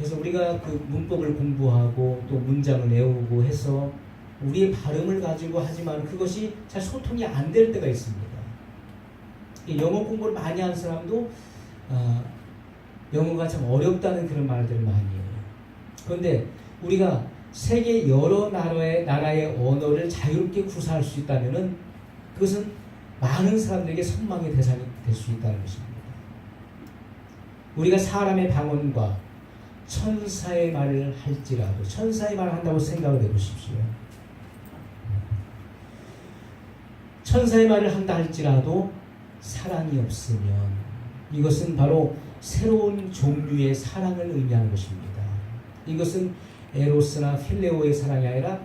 그래서 우리가 그 문법을 공부하고 또 문장을 외우고 해서 우리의 발음을 가지고 하지만 그것이 잘 소통이 안 될 때가 있습니다. 이 영어 공부를 많이 한 사람도 아, 영어가 참 어렵다는 그런 말들을 많이 해요. 그런데 우리가 세계 여러 나라의 나라의 언어를 자유롭게 구사할 수 있다면은 그것은 많은 사람들에게 선망의 대상이 될 수 있다는 것입니다. 우리가 사람의 방언과 천사의 말을 할지라도 천사의 말을 한다고 생각을 해보십시오. 천사의 말을 한다 할지라도 사랑이 없으면 이것은 바로 새로운 종류의 사랑을 의미하는 것입니다. 이것은 에로스나 필레오의 사랑이 아니라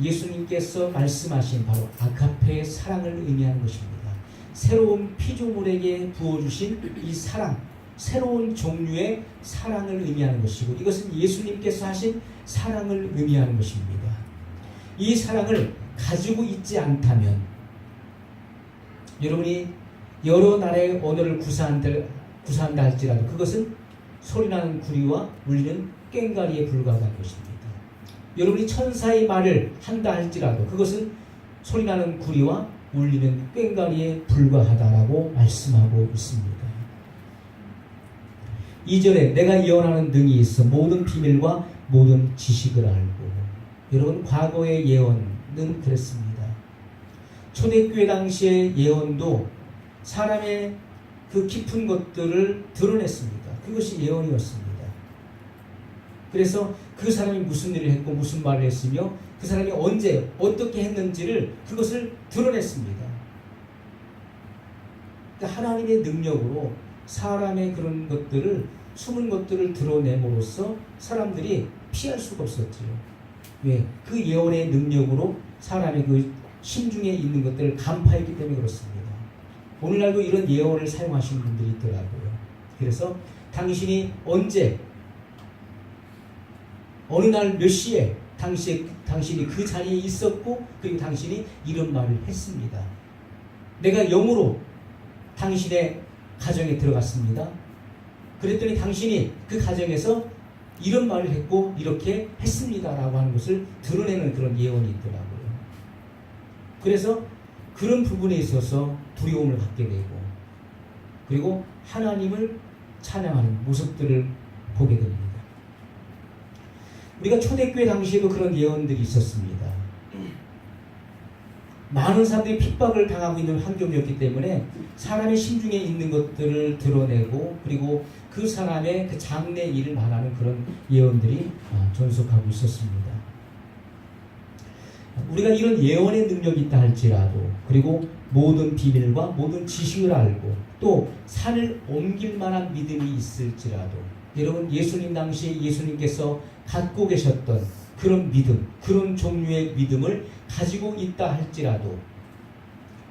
예수님께서 말씀하신 바로 아카페의 사랑을 의미하는 것입니다. 새로운 피조물에게 부어주신 이 사랑, 새로운 종류의 사랑을 의미하는 것이고 이것은 예수님께서 하신 사랑을 의미하는 것입니다. 이 사랑을 가지고 있지 않다면 여러분이 여러 나라의 언어를 구사한다, 할지라도 그것은 소리나는 구리와 울리는 꽹가리에 불과하다는 것입니다. 여러분이 천사의 말을 한다 할지라도 그것은 소리나는 구리와 울리는 꽹가리에 불과하다라고 말씀하고 있습니다. 2절에 내가 예언하는 등이 있어 모든 비밀과 모든 지식을 알고 여러분 과거의 예언은 그랬습니다. 초대교회 당시의 예언도 사람의 그 깊은 것들을 드러냈습니다. 그것이 예언이었습니다. 그래서 그 사람이 무슨 일을 했고 무슨 말을 했으며 그 사람이 언제 어떻게 했는지를 그것을 드러냈습니다. 그러니까 하나님의 능력으로 사람의 그런 것들을 숨은 것들을 드러냄으로써 사람들이 피할 수가 없었죠. 왜? 그 예언의 능력으로 사람의 그 심중에 있는 것들을 간파했기 때문에 그렇습니다. 오늘날도 이런 예언을 사용하시는 분들이 있더라고요. 그래서 당신이 언제 어느 날 몇 시에 당시에 당신이 그 자리에 있었고 그리고 당신이 이런 말을 했습니다. 내가 영으로 당신의 가정에 들어갔습니다. 그랬더니 당신이 그 가정에서 이런 말을 했고 이렇게 했습니다라고 하는 것을 드러내는 그런 예언이 있더라고요. 그래서 그런 부분에 있어서 두려움을 갖게 되고 그리고 하나님을 찬양하는 모습들을 보게 됩니다. 우리가 초대교회 당시에도 그런 예언들이 있었습니다. 많은 사람들이 핍박을 당하고 있는 환경이었기 때문에 사람의 심중에 있는 것들을 드러내고 그리고 그 사람의 그 장래 일을 말하는 그런 예언들이 아, 존속하고 있었습니다. 우리가 이런 예언의 능력이 있다 할지라도 그리고 모든 비밀과 모든 지식을 알고 또 산을 옮길 만한 믿음이 있을지라도 여러분 예수님 당시에 예수님께서 갖고 계셨던 그런 믿음, 그런 종류의 믿음을 가지고 있다 할지라도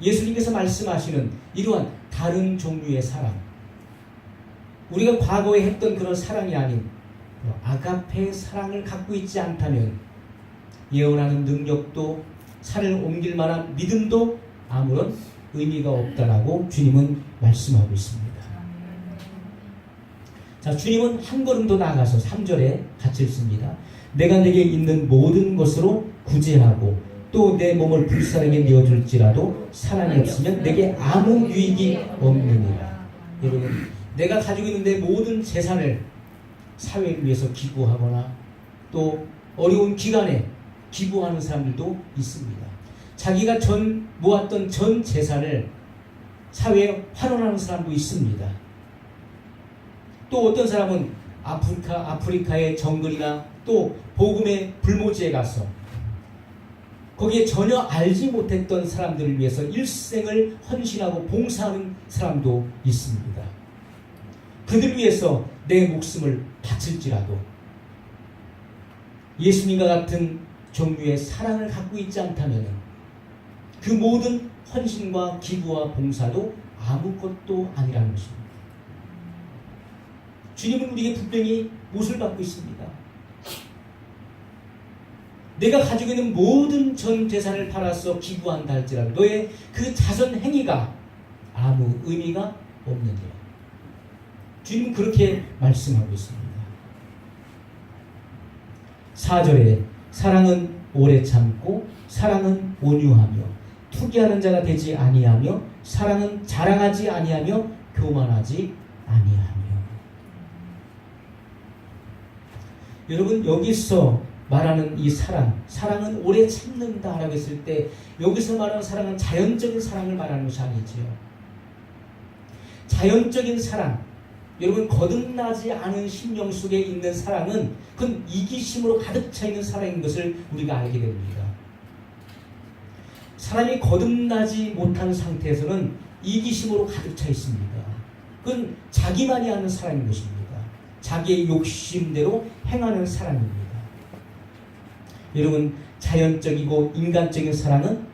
예수님께서 말씀하시는 이러한 다른 종류의 사랑, 우리가 과거에 했던 그런 사랑이 아닌 아가페의 사랑을 갖고 있지 않다면 예언하는 능력도 산을 옮길 만한 믿음도 아무런 의미가 없다라고 주님은 말씀하고 있습니다. 자, 주님은 한 걸음 더 나아가서 3절에 같이 읽습니다. 내가 내게 있는 모든 것으로 구제하고 또 내 몸을 불사르게 내어줄지라도 사랑이 없으면 내게 아무 유익이 없느니라. 여러분, 내가 가지고 있는 내 모든 재산을 사회를 위해서 기부하거나 또 어려운 기간에 기부하는 사람들도 있습니다. 자기가 전 모았던 전 재산을 사회에 환원하는 사람도 있습니다. 또 어떤 사람은 아프리카 아프리카의 정글이나 또 복음의 불모지에 가서 거기에 전혀 알지 못했던 사람들을 위해서 일생을 헌신하고 봉사하는 사람도 있습니다. 그들 위해서 내 목숨을 바칠지라도 예수님과 같은 종류의 사랑을 갖고 있지 않다면 그 모든 헌신과 기부와 봉사도 아무것도 아니라는 것입니다. 주님은 우리에게 분명히 못을 받고 있습니다. 내가 가지고 있는 모든 전 재산을 팔아서 기부한다 할지라도 너의 그 자선 행위가 아무 의미가 없느니라. 주님은 그렇게 말씀하고 있습니다. 4절에 사랑은 오래 참고 사랑은 온유하며 투기하는 자가 되지 아니하며 사랑은 자랑하지 아니하며 교만하지 아니하며 여러분 여기서 말하는 이 사랑 사랑은 오래 참는다라고 했을 때 여기서 말하는 사랑은 자연적인 사랑을 말하는 것이 아니지요 자연적인 사랑 여러분 거듭나지 않은 심령 속에 있는 사랑은 그건 이기심으로 가득 차 있는 사랑인 것을 우리가 알게 됩니다. 사람이 거듭나지 못한 상태에서는 이기심으로 가득 차 있습니다. 그건 자기만이 하는 사랑인 것입니다. 자기의 욕심대로 행하는 사랑입니다. 여러분 자연적이고 인간적인 사랑은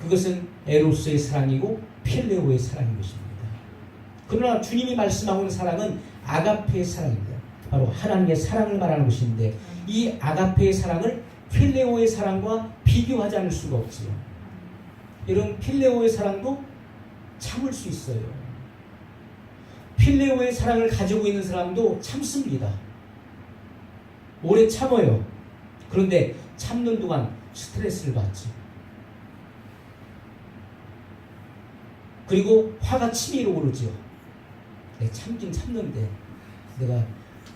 그것은 에로스의 사랑이고 필레오의 사랑인 것입니다. 그러나 주님이 말씀하고 있는 사랑은 아가페의 사랑입니다. 바로 하나님의 사랑을 말하는 것인데 이 아가페의 사랑을 필레오의 사랑과 비교하지 않을 수가 없지요. 이런 필레오의 사랑도 참을 수 있어요. 필레오의 사랑을 가지고 있는 사람도 참습니다. 오래 참아요. 그런데 참는 동안 스트레스를 받지. 그리고 화가 치밀어 오르지요. 내가 참긴 참는데 내가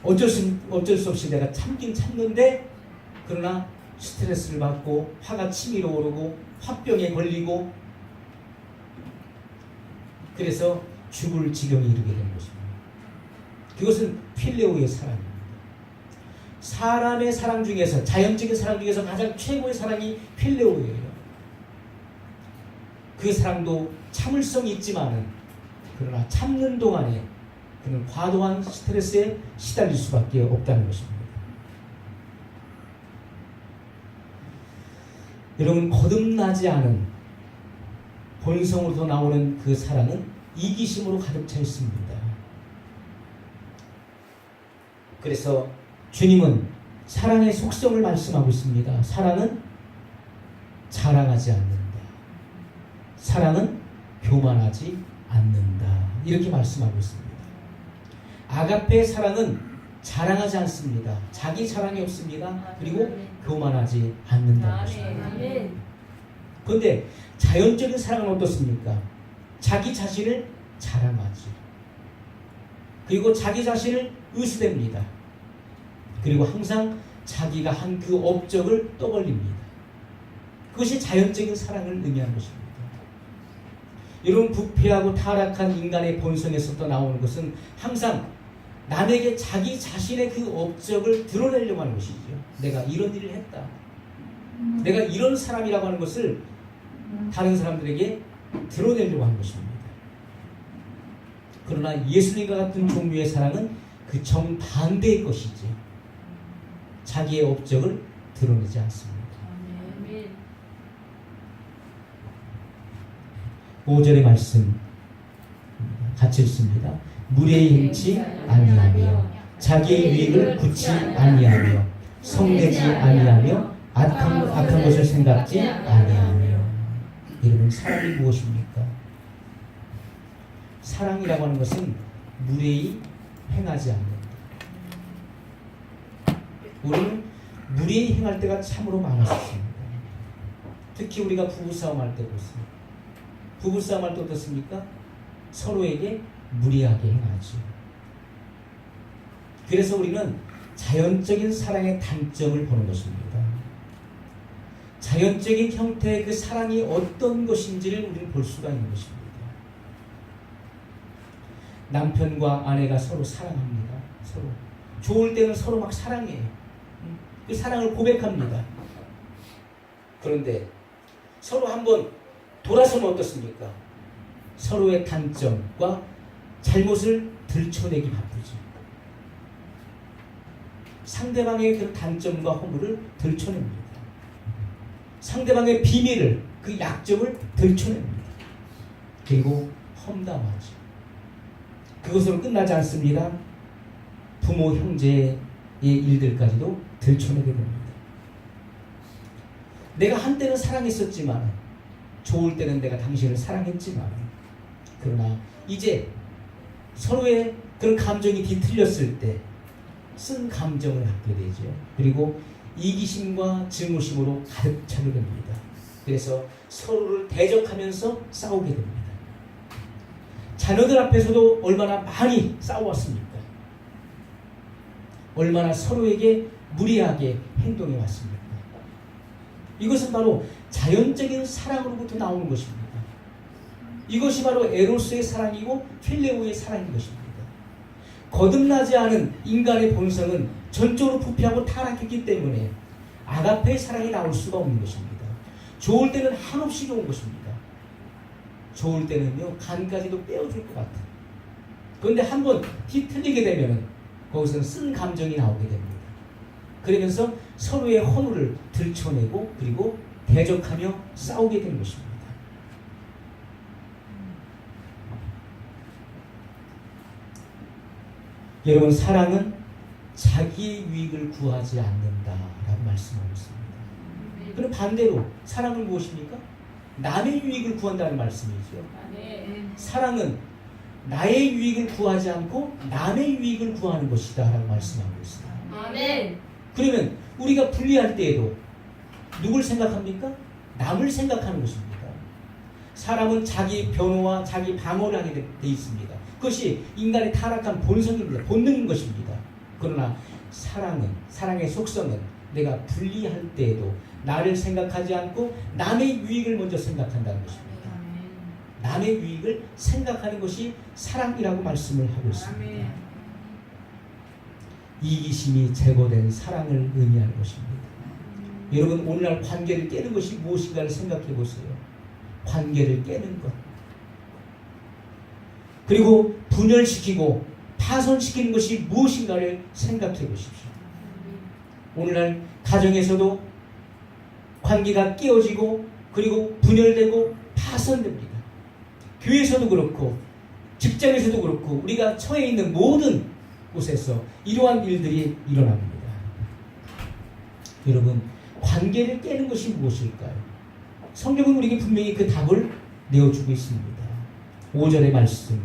어쩔 수 어쩔 수 없이 내가 참긴 참는데 그러나 스트레스를 받고 화가 치밀어 오르고 화병에 걸리고 그래서 죽을 지경에 이르게 되는 것입니다. 그것은 필레오의 사랑입니다. 사람의 사랑 중에서 자연적인 사랑 중에서 가장 최고의 사랑이 필레오예요. 그 사랑도 참을성이 있지만은 그러나 참는 동안에 그는 과도한 스트레스에 시달릴 수밖에 없다는 것입니다. 여러분 거듭나지 않은 본성으로서 나오는 그 사랑은 이기심으로 가득 차 있습니다. 그래서 주님은 사랑의 속성을 말씀하고 있습니다. 사랑은 자랑하지 않는다. 사랑은 교만하지 않는다. 이렇게 말씀하고 있습니다. 아가페 사랑은 자랑하지 않습니다. 자기 자랑이 없습니다. 그리고 교만하지 않는다는 것입니다. 그런데 자연적인 사랑은 어떻습니까? 자기 자신을 자랑하지. 그리고 자기 자신을 의수됩니다. 그리고 항상 자기가 한 그 업적을 떠벌립니다. 그것이 자연적인 사랑을 의미하는 것입니다. 이런 부패하고 타락한 인간의 본성에서부터 나오는 것은 항상 남에게 자기 자신의 그 업적을 드러내려고 하는 것이죠. 내가 이런 일을 했다. 내가 이런 사람이라고 하는 것을 다른 사람들에게 드러내려고 하는 것입니다. 그러나 예수님과 같은 종류의 사랑은 그 정반대의 것이지. 자기의 업적을 드러내지 않습니다. 5절의 말씀 같이 읽습니다. 무례히 행치 아니하며 자기의 유익을 굳이 아니하며 성내지 아니하며 악한, 악한 것을 생각지 아니하며 여러분 사랑이 무엇입니까? 사랑이라고 하는 것은 무례히 행하지 않는다. 우리는 무례히 행할 때가 참으로 많았습니다. 특히 우리가 부부싸움 할때 보세요. 부부싸움 할 때 어떻습니까? 서로에게 무리하게 행하죠. 그래서 우리는 자연적인 사랑의 단점을 보는 것입니다. 자연적인 형태의 그 사랑이 어떤 것인지를 우리는 볼 수가 있는 것입니다. 남편과 아내가 서로 사랑합니다. 서로. 좋을 때는 서로 막 사랑해요. 그 사랑을 고백합니다. 그런데 서로 한번 돌아서면 어떻습니까? 서로의 단점과 잘못을 들춰내기 바쁘죠. 상대방의 그 단점과 허물을 들춰냅니다. 상대방의 비밀을, 그 약점을 들춰냅니다. 그리고 험담하죠. 그것으로 끝나지 않습니다. 부모, 형제의 일들까지도 들춰내게 됩니다. 내가 한때는 사랑했었지만, 좋을 때는 내가 당신을 사랑했지만, 그러나 이제 서로의 그런 감정이 뒤틀렸을 때 쓴 감정을 갖게 되죠. 그리고 이기심과 증오심으로 가득 차게 됩니다. 그래서 서로를 대적하면서 싸우게 됩니다. 자녀들 앞에서도 얼마나 많이 싸워왔습니까? 얼마나 서로에게 무리하게 행동해 왔습니까? 이것은 바로 자연적인 사랑으로부터 나오는 것입니다. 이것이 바로 에로스의 사랑이고 필레오의 사랑인 것입니다. 거듭나지 않은 인간의 본성은 전적으로 부패하고 타락했기 때문에 아가페의 사랑이 나올 수가 없는 것입니다. 좋을 때는 한없이 좋은 것입니다. 좋을 때는요 간까지도 빼어줄 것 같아. 그런데 한번 뒤틀리게 되면 거기서는 쓴 감정이 나오게 됩니다. 그러면서 서로의 허물을 들춰내고 그리고 대적하며 싸우게 되는 것입니다. 여러분 사랑은 자기의 유익을 구하지 않는다라고 말씀하고 있습니다. 그럼 반대로 사랑은 무엇입니까? 남의 유익을 구한다는 말씀이죠. 사랑은 나의 유익을 구하지 않고 남의 유익을 구하는 것이다라고 말씀하고 있습니다. 아멘. 그러면 우리가 분리할 때에도 누굴 생각합니까? 남을 생각하는 것입니다. 사람은 자기 변호와 자기 방어를 하게 돼- 돼 있습니다. 그것이 인간의 타락한 본성입니다. 본능인 것입니다. 그러나 사랑은 사랑의 속성은 내가 분리할 때에도 나를 생각하지 않고 남의 유익을 먼저 생각한다는 것입니다. 남의 유익을 생각하는 것이 사랑이라고 말씀을 하고 있습니다. 이기심이 제거된 사랑을 의미하는 것입니다. 여러분 오늘날 관계를 깨는 것이 무엇인가를 생각해 보세요. 관계를 깨는 것. 그리고 분열시키고 파손시키는 것이 무엇인가를 생각해 보십시오. 오늘날 가정에서도 관계가 깨어지고 그리고 분열되고 파손됩니다. 교회에서도 그렇고 직장에서도 그렇고 우리가 처해 있는 모든 곳에서 이러한 일들이 일어납니다. 여러분 관계를 깨는 것이 무엇일까요? 성경은 우리에게 분명히 그 답을 내어주고 있습니다. 5절의 말씀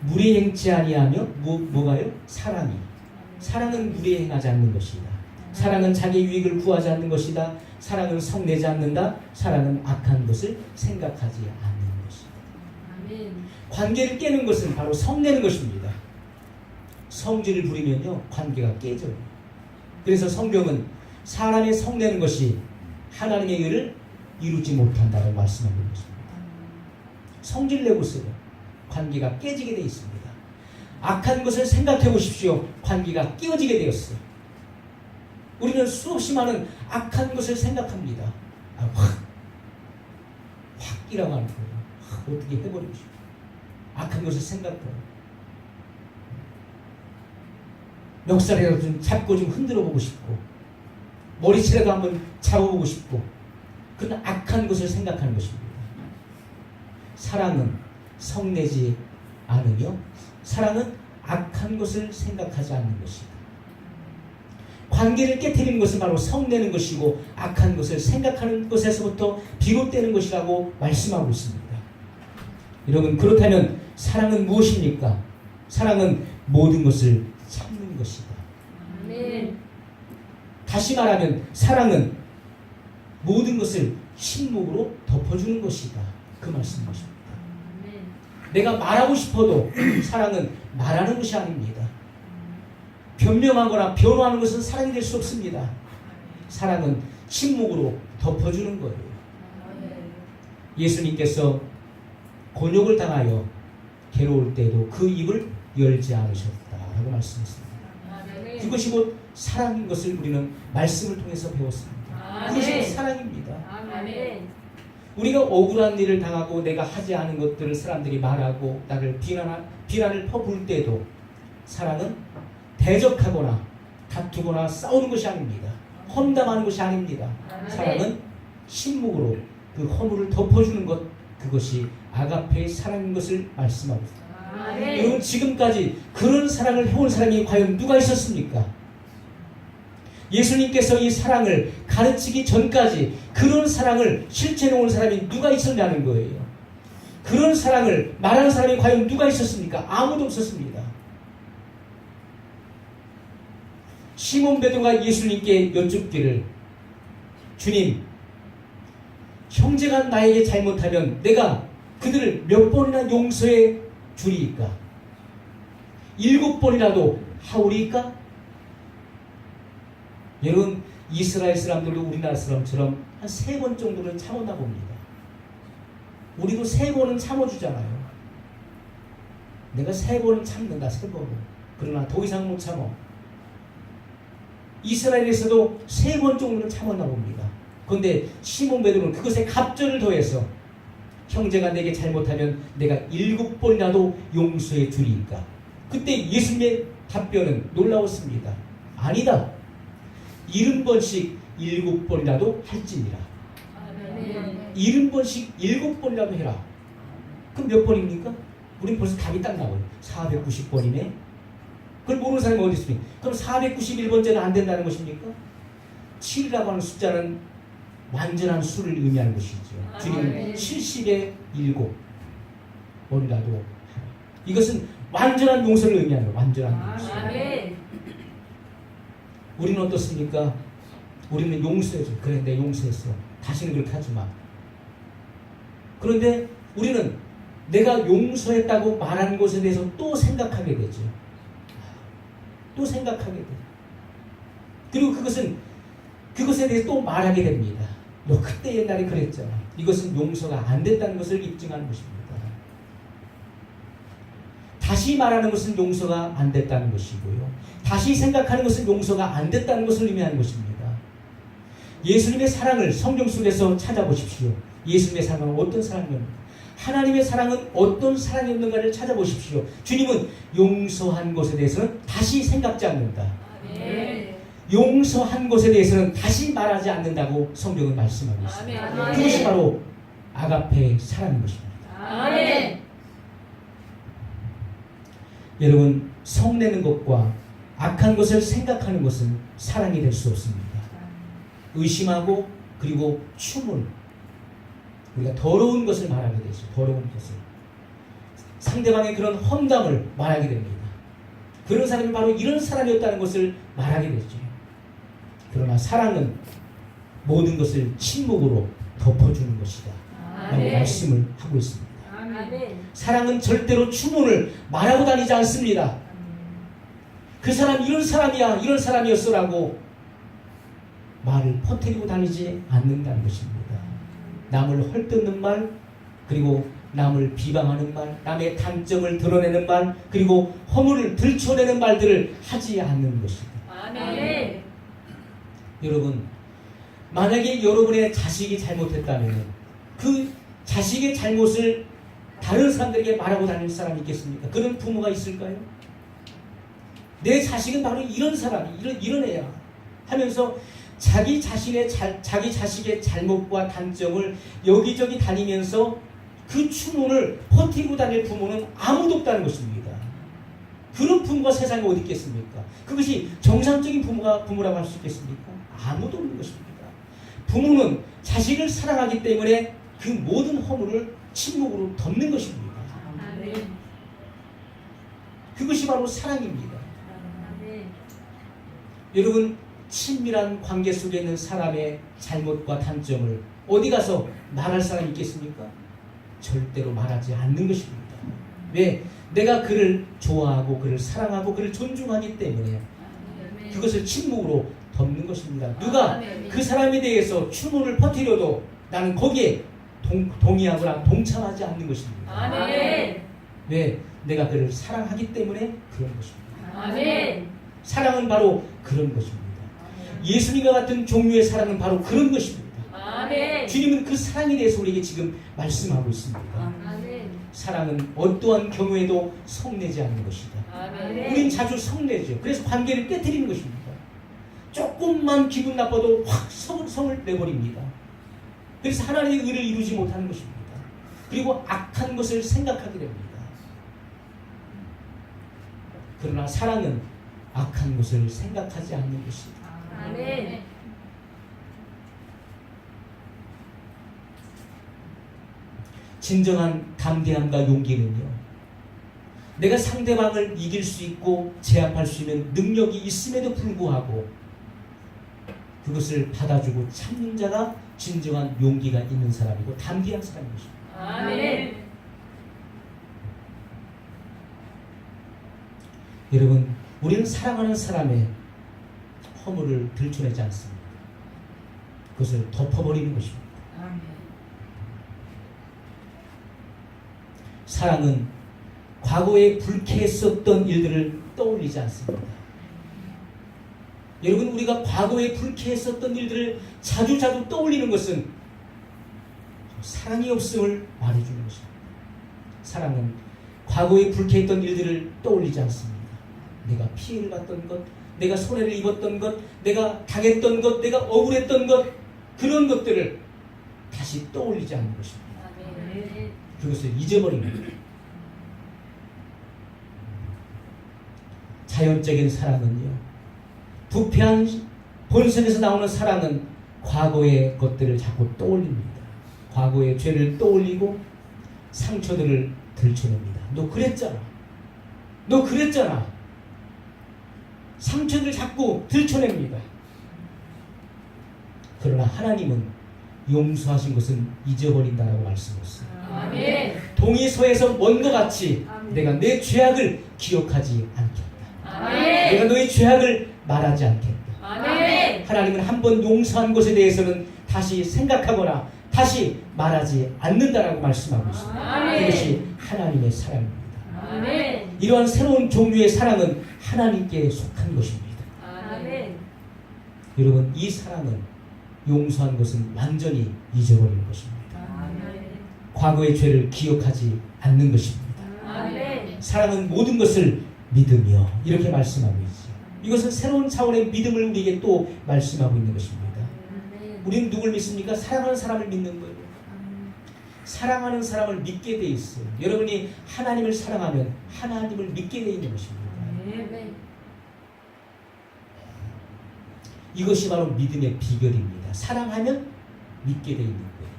무리 행치 아니하며 뭐, 뭐가요? 사랑이 사랑은 무리 행하지 않는 것이다. 사랑은 자기 유익을 구하지 않는 것이다. 사랑은 성내지 않는다. 사랑은 악한 것을 생각하지 않는 것이다. 관계를 깨는 것은 바로 성내는 것입니다. 성질을 부리면요 관계가 깨져요. 그래서 성경은 사람의 성내는 것이 하나님의 의를 이루지 못한다고 말씀하고 있습니다. 성질 내보세요. 관계가 깨지게 돼 있습니다. 악한 것을 생각해 보십시오. 관계가 깨어지게 되었어요. 우리는 수없이 많은 악한 것을 생각합니다. 아, 확, 확이라고 하는 거예요. 확 어떻게 해버리고 싶어. 악한 것을 생각해요. 멱살이라도 좀 잡고 좀 흔들어 보고 싶고 머리채라도 한번 잡아보고 싶고 그런 악한 것을 생각하는 것입니다. 사랑은 성내지 않으며 사랑은 악한 것을 생각하지 않는 것이다. 관계를 깨뜨리는 것은 바로 성내는 것이고 악한 것을 생각하는 것에서부터 비롯되는 것이라고 말씀하고 있습니다. 여러분 그렇다면 사랑은 무엇입니까? 사랑은 모든 것을 참는 것이다. 아멘. 다시 말하면 사랑은 모든 것을 침묵으로 덮어주는 것이다. 그 말씀인 것입니다. 아멘. 내가 말하고 싶어도 사랑은 말하는 것이 아닙니다. 변명하거나 변호하는 것은 사랑이 될 수 없습니다. 사랑은 침묵으로 덮어주는 거예요. 예수님께서 곤욕을 당하여 괴로울 때도 그 입을 열지 않으셨다라고 말씀했습니다. 아멘. 그것이 곧 사랑인 것을 우리는 말씀을 통해서 배웠습니다. 그것이 아멘. 사랑입니다. 아멘. 우리가 억울한 일을 당하고 내가 하지 않은 것들을 사람들이 말하고 나를 비난하, 비난을 퍼부을 때도 사랑은 대적하거나 다투거나 싸우는 것이 아닙니다. 험담하는 것이 아닙니다. 사랑은 침묵으로 그 허물을 덮어주는 것 그것이 아가페의 사랑인 것을 말씀하고 있습니다. 여러분 지금까지 그런 사랑을 해온 사람이 과연 누가 있었습니까? 예수님께서 이 사랑을 가르치기 전까지 그런 사랑을 실천해 온 사람이 누가 있었냐는 거예요. 그런 사랑을 말하는 사람이 과연 누가 있었습니까? 아무도 없었습니다. 시몬 베드로가 예수님께 여쭙기를 주님 형제가 나에게 잘못하면 내가 그들을 몇 번이나 용서해 주리이까 일곱 번이라도 하오리이까 여러분 이스라엘 사람들도 우리나라 사람처럼 한 세 번 정도는 참았나 봅니다. 우리도 세 번은 참아주잖아요. 내가 세 번은 참는다, 세 번은. 그러나 더 이상 못 참아. 이스라엘에서도 세 번 정도는 참았나 봅니다. 그런데 시몬 베드로는 그것에 갑절을 더해서 형제가 내게 잘못하면 내가 일곱 번이라도 용서해 주리까. 그때 예수님의 답변은 놀라웠습니다. 아니다. 일흔 번씩 일곱 번이라도 할지니라. 일흔 번씩 일곱 번이라도 해라. 그럼 몇 번입니까? 우린 벌써 답이 딱 나와요. 490번이네. 그걸 모르는 사람이 어디 있습니까? 그럼 491번째는 안 된다는 것입니까? 7이라고 하는 숫자는 완전한 수를 의미하는 것이죠. 아, 주님 네. 70에 7 번이라도 하라. 이것은 완전한 용서를 의미하는 거예요. 완전한 아, 용서. 우리는 어떻습니까? 우리는 용서해줘. 그래, 내 용서했어. 다시는 그렇게 하지 마. 그런데 우리는 내가 용서했다고 말하는 것에 대해서 또 생각하게 되죠. 또 생각하게 돼. 그리고 그것은 그것에 대해서 또 말하게 됩니다. 너 그때 옛날에 그랬잖아. 이것은 용서가 안 됐다는 것을 입증하는 것입니다. 다시 말하는 것은 용서가 안 됐다는 것이고요. 다시 생각하는 것은 용서가 안 됐다는 것을 의미하는 것입니다. 예수님의 사랑을 성경 속에서 찾아보십시오. 예수님의 사랑은 어떤 사랑이었는가? 하나님의 사랑은 어떤 사랑이었는가를 찾아보십시오. 주님은 용서한 것에 대해서는 다시 생각지 않는다. 아멘. 용서한 것에 대해서는 다시 말하지 않는다고 성경은 말씀하고 있습니다. 아멘. 그것이 바로 아가페의 사랑인 것입니다. 아멘. 여러분 성내는 것과 악한 것을 생각하는 것은 사랑이 될 수 없습니다. 의심하고 그리고 추문 우리가 더러운 것을 말하게 되죠. 더러운 것을 상대방의 그런 험담을 말하게 됩니다. 그런 사람이 바로 이런 사람이었다는 것을 말하게 되죠. 그러나 사랑은 모든 것을 침묵으로 덮어주는 것이다. 라고 아멘. 말씀을 하고 있습니다. 아멘. 사랑은 절대로 추문을 말하고 다니지 않습니다. 그 사람 이런 사람이야 이런 사람이었어라고 말을 퍼뜨리고 다니지 않는다는 것입니다. 남을 헐뜯는 말 그리고 남을 비방하는 말 남의 단점을 드러내는 말 그리고 허물을 들춰내는 말들을 하지 않는 것입니다. 아멘. 여러분 만약에 여러분의 자식이 잘못했다면 그 자식의 잘못을 다른 사람들에게 말하고 다닐 사람이 있겠습니까? 그런 부모가 있을까요? 내 자식은 바로 이런 사람이 이런 이런 애야 하면서 자기 자신의 자, 자기 자식의 잘못과 단점을 여기저기 다니면서 그 추문을 퍼뜨리고 다닐 부모는 아무도 없다는 것입니다. 그런 부모가 세상에 어디 있겠습니까? 그것이 정상적인 부모가 부모라고 할 수 있겠습니까? 아무도 없는 것입니다. 부모는 자식을 사랑하기 때문에 그 모든 허물을 침묵으로 덮는 것입니다. 그것이 바로 사랑입니다. 여러분 친밀한 관계 속에 있는 사람의 잘못과 단점을 어디 가서 말할 사람이 있겠습니까? 절대로 말하지 않는 것입니다. 왜? 내가 그를 좋아하고 그를 사랑하고 그를 존중하기 때문에. 그것을 침묵으로 덮는 것입니다. 누가 아멘. 그 사람에 대해서 추문을 퍼뜨려도 나는 거기에 동, 동의하거나 동참하지 않는 것입니다. 아멘. 왜? 내가 그를 사랑하기 때문에 그런 것입니다. 아멘. 사랑은 바로 그런 것입니다. 예수님과 같은 종류의 사랑은 바로 그런 것입니다. 아멘. 주님은 그 사랑에 대해서 우리에게 지금 말씀하고 있습니다. 아멘. 사랑은 어떠한 경우에도 성내지 않는 것이다. 아멘. 우린 자주 성내죠. 그래서 관계를 깨뜨리는 것입니다. 조금만 기분 나빠도 확 성, 성을 내버립니다. 그래서 하나님의 의를 이루지 못하는 것입니다. 그리고 악한 것을 생각하게 됩니다. 그러나 사랑은 악한 것을 생각하지 않는 것입니다. 아멘. 진정한 담대함과 용기는요. 내가 상대방을 이길 수 있고 제압할 수 있는 능력이 있음에도 불구하고 그것을 받아주고 참는 자가 진정한 용기가 있는 사람이고 담대한 사람인 것입니다. 아멘. 여러분, 우리는 사랑하는 사람의 허물을 들춰내지 않습니다. 그것을 덮어버리는 것입니다. 사랑은 과거에 불쾌했었던 일들을 떠올리지 않습니다. 여러분, 우리가 과거에 불쾌했었던 일들을 자주자주 떠올리는 것은 사랑이 없음을 말해주는 것입니다. 사랑은 과거에 불쾌했던 일들을 떠올리지 않습니다. 내가 피해를 봤던 것, 내가 손해를 입었던 것, 내가 당했던 것, 내가 억울했던 것, 그런 것들을 다시 떠올리지 않는 것입니다. 그것을 잊어버립니다. 자연적인 사랑은요, 부패한 본성에서 나오는 사랑은 과거의 것들을 자꾸 떠올립니다. 과거의 죄를 떠올리고 상처들을 들춰냅니다. 너 그랬잖아. 너 그랬잖아. 상처를 자꾸 들춰냅니다. 그러나 하나님은 용서하신 것은 잊어버린다라고 말씀하셨어요. 아멘. 동의서에서 먼 것 같이 아멘. 내가 내 죄악을 기억하지 않겠다. 내가 아멘. 너의 죄악을 말하지 않겠다. 아멘. 하나님은 한 번 용서한 것에 대해서는 다시 생각하거나 다시 말하지 않는다라고 말씀하고 있습니다. 아멘. 그것이 하나님의 사랑입니다. 아멘. 이러한 새로운 종류의 사랑은 하나님께 속한 것입니다. 아멘. 여러분, 이 사랑은 용서한 것은 완전히 잊어버리는 것입니다. 아멘. 과거의 죄를 기억하지 않는 것입니다. 아멘. 사랑은 모든 것을 믿으며 이렇게 말씀하고 있죠. 이것은 새로운 차원의 믿음을 우리에게 또 말씀하고 있는 것입니다. 우리는 누굴 믿습니까? 사랑하는 사람을 믿는 거예요. 사랑하는 사람을 믿게 돼 있어요. 여러분이 하나님을 사랑하면 하나님을 믿게 돼 있는 것입니다. 이것이 바로 믿음의 비결입니다. 사랑하면 믿게 돼 있는 거예요.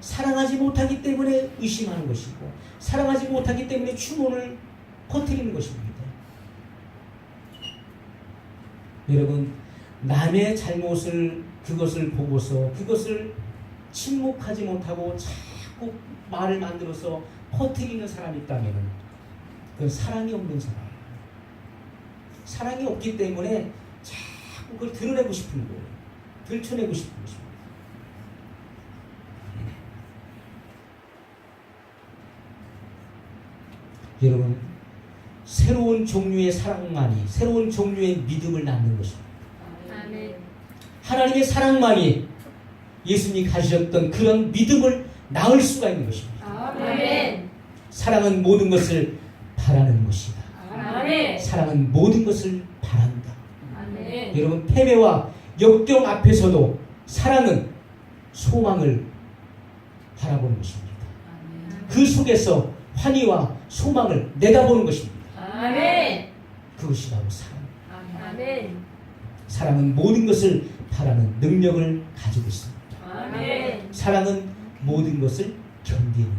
사랑하지 못하기 때문에 의심하는 것이고 사랑하지 못하기 때문에 추문을 퍼뜨리는 것입니다. 여러분 남의 잘못을 그것을 보고서 그것을 침묵하지 못하고 자꾸 말을 만들어서 퍼뜨리는 사람이 있다면 그건 사랑이 없는 사람이에요. 사랑이 없기 때문에 자꾸 그걸 드러내고 싶은 거예요. 들춰내고 싶은 것입니다. 여러분 새로운 종류의 사랑만이 새로운 종류의 믿음을 낳는 것입니다. 아멘. 하나님의 사랑만이 예수님이 가지셨던 그런 믿음을 낳을 수가 있는 것입니다. 아멘. 사랑은 모든 것을 바라는 것이다. 아멘. 사랑은 모든 것을 바란다. 아멘. 여러분 패배와 역경 앞에서도 사랑은 소망을 바라보는 것입니다. 그 속에서 환희와 소망을 내다보는 것입니다. 아멘. 그것이 바로 사랑. 아멘. 사랑은 모든 것을 바라는 능력을 가지고 있습니다. 아멘. 사랑은 모든 것을 견디느니라.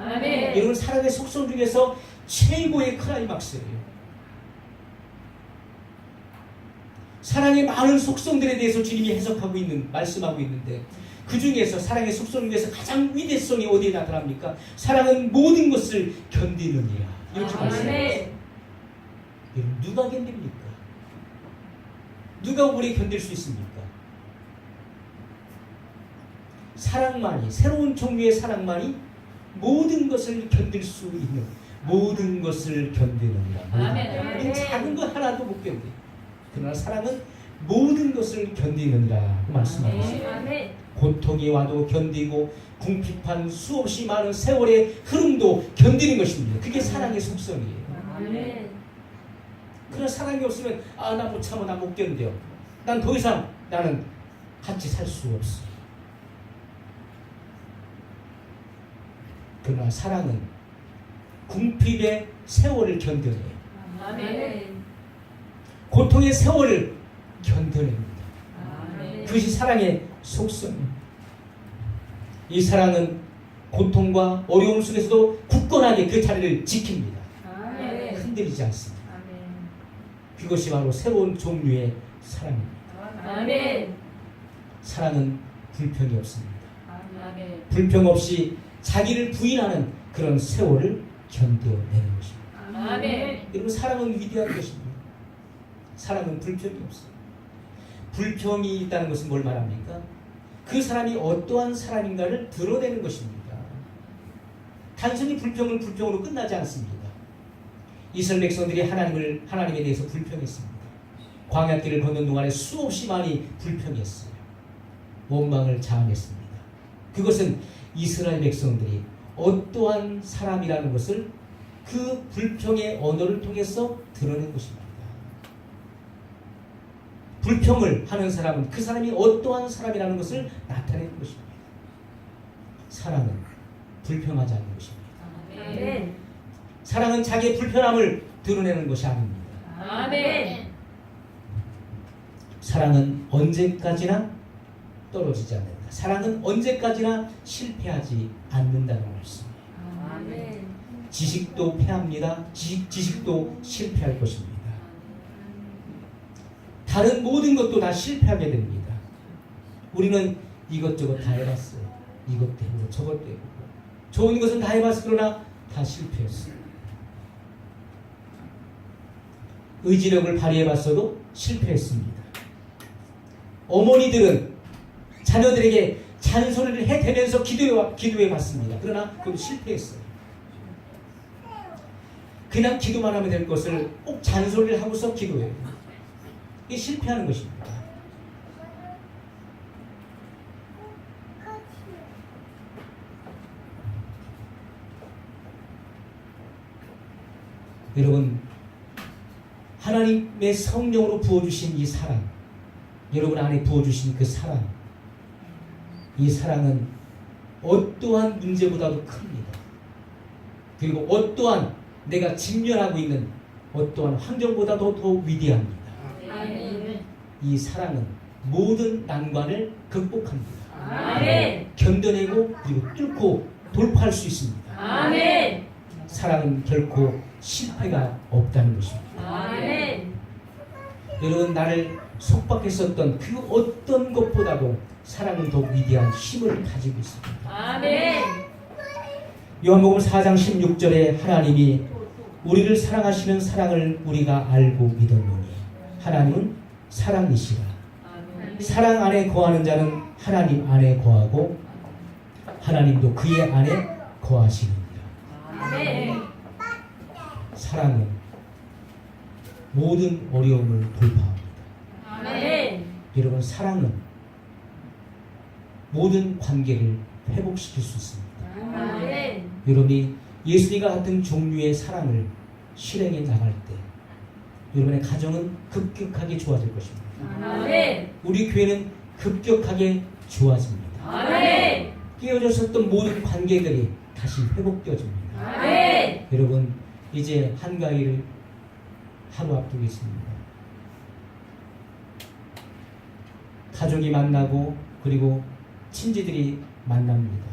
아멘. 여러분 사랑의 속성 중에서 최고의 클라이막스예요. 사랑의 많은 속성들에 대해서 주님이 해석하고 있는 말씀하고 있는데 그 중에서 사랑의 속성 중에서 가장 위대성이 어디에 나타납니까? 사랑은 모든 것을 견디느니라 이렇게. 여러분 누가 견딥니까? 누가 오래 견딜 수 있습니까? 사랑만이 새로운 종류의 사랑만이 모든 것을 견딜 수 있는 모든 것을 견디는다. 우리는 작은 것 하나도 못 견디. 그러나 사랑은 모든 것을 견디는다고 말씀하고 있습니다. 아멘. 고통이 와도 견디고 궁핍한 수없이 많은 세월의 흐름도 견디는 것입니다. 그게 사랑의 속성이에요. 아멘. 그런 사랑이 없으면 아 나 못 참아 나 못 견뎌. 난 더 이상 나는 같이 살 수 없어. 그러나 사랑은 궁핍의 세월을 견뎌내요. 아멘. 고통의 세월을 견뎌냅니다. 아멘. 그것이 사랑의 속성입니다. 이 사랑은 고통과 어려움 속에서도 굳건하게 그 자리를 지킵니다. 흔들리지 않습니다. 그것이 바로 새로운 종류의 사랑입니다. 아멘. 사랑은 불평이 없습니다. 아멘. 불평 없이 자기를 부인하는 그런 세월을 견뎌내는 것입니다. 아멘. 여러분 사랑은 위대한 것입니다. 사랑은 불평이 없어요. 불평이 있다는 것은 뭘 말합니까? 그 사람이 어떠한 사람인가를 드러내는 것입니다. 단순히 불평은 불평으로 끝나지 않습니다. 이스라엘 백성들이 하나님을 하나님에 대해서 불평했습니다. 광야길을 걷는 동안에 수없이 많이 불평했어요. 원망을 자아냈습니다. 그것은 이스라엘 백성들이 어떠한 사람이라는 것을 그 불평의 언어를 통해서 드러낸 것입니다. 불평을 하는 사람은 그 사람이 어떠한 사람이라는 것을 나타내는 것입니다. 사랑은 불평하지 않는 것입니다. 아멘. 사랑은 자기의 불편함을 드러내는 것이 아닙니다. 아멘. 사랑은 언제까지나 떨어지지 않는다. 사랑은 언제까지나 실패하지 않는다는 말씀입니다. 아멘. 지식도 패합니다. 지식, 지식도 실패할 것입니다. 다른 모든 것도 다 실패하게 됩니다. 우리는 이것저것 다 해봤어요. 이것도 해보고 저것도 해보고 좋은 것은 다 해봤어 그러나 다 실패했어요. 의지력을 발휘해봤어도 실패했습니다. 어머니들은 자녀들에게 잔소리를 해대면서 기도해, 기도해 봤습니다. 그러나 그것도 실패했어요. 그냥 기도만 하면 될 것을 꼭 잔소리를 하고서 기도해요. 이게 실패하는 것입니다. 여러분, 하나님의 성령으로 부어주신 이 사랑, 여러분 안에 부어주신 그 사랑, 이 사랑은 어떠한 문제보다도 큽니다. 그리고 어떠한 내가 직면하고 있는 어떠한 환경보다도 더 위대합니다. 아멘. 이 사랑은 모든 난관을 극복합니다. 아멘. 견뎌내고 그리고 뚫고 돌파할 수 있습니다. 아멘. 사랑은 결코 실패가 없다는 것입니다. 여러분 나를 속박했었던 그 어떤 것보다도 사랑은 더 위대한 힘을 가지고 있습니다. 아멘. 요한복음 4장 16절에 하나님이 우리를 사랑하시는 사랑을 우리가 알고 믿었노니 하나님은 사랑이시라. 사랑 안에 거하는 자는 하나님 안에 거하고 하나님도 그의 안에 거하시느니라. 아멘. 사랑은 모든 어려움을 돌파합니다. 아멘. 여러분 사랑은 모든 관계를 회복시킬 수 있습니다. 아멘. 여러분이 예수님과 같은 종류의 사랑을 실행해 나갈 때 여러분의 가정은 급격하게 좋아질 것입니다. 아멘. 우리 교회는 급격하게 좋아집니다. 아멘. 깨어졌었던 모든 관계들이 다시 회복되어집니다. 아멘. 여러분 이제 한가위를 하루 앞두고 있습니다. 가족이 만나고 그리고 친지들이 만납니다.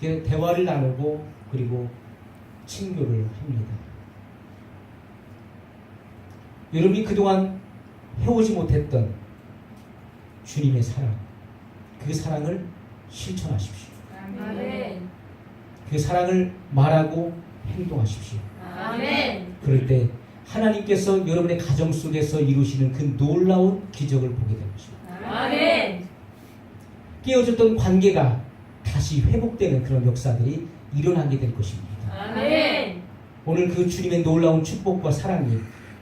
그 대화를 나누고 그리고 친교를 합니다. 여러분이 그동안 해오지 못했던 주님의 사랑, 그 사랑을 실천하십시오. 아멘. 그 사랑을 말하고 행동하십시오. 아멘. 그럴 때 하나님께서 여러분의 가정 속에서 이루시는 그 놀라운 기적을 보게 될 것입니다. 아멘. 깨어졌던 관계가 다시 회복되는 그런 역사들이 일어나게 될 것입니다. 아멘. 오늘 그 주님의 놀라운 축복과 사랑이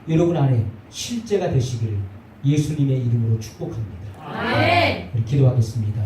여러분 안에 실제가 되시기를 예수님의 이름으로 축복합니다. 아멘. 기도하겠습니다.